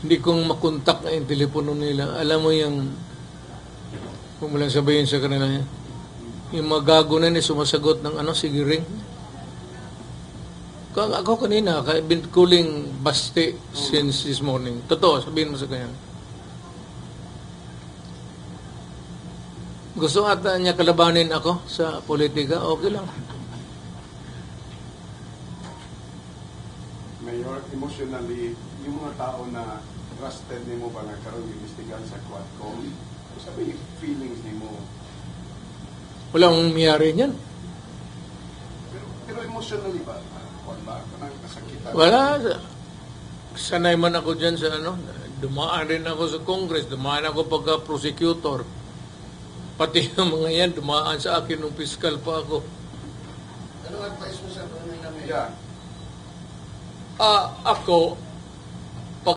hindi kong makontak na yung telepono nila. Alam mo yung, kung lang sabihin sa kanila, yung mga gago na ni sumasagot ng ano, sige ring. Ako kanina, I've been calling Basti since this morning. Totoo, sabihin mo sa kanya. Gusto ata niya kalabanin ako sa politika, okay lang. Mayor, emotionally, yung mga tao na trusted ni mo ba nagkaroon ng investigan sa Quadcom, ano sabi yung feelings ni mo? Walang miyari niyan. Pero, pero emotionally ba? Kwan ba? Kanang kasakitan? Wala. Sanay man ako dyan sa ano. Dumaan rin ako sa Congress. Dumaan ako pagka-prosecutor. Pati yung mga yan, dumaan sa akin nung fiscal pa ako. Anong advice mo sa mga namin? Yeah. Ah, ako,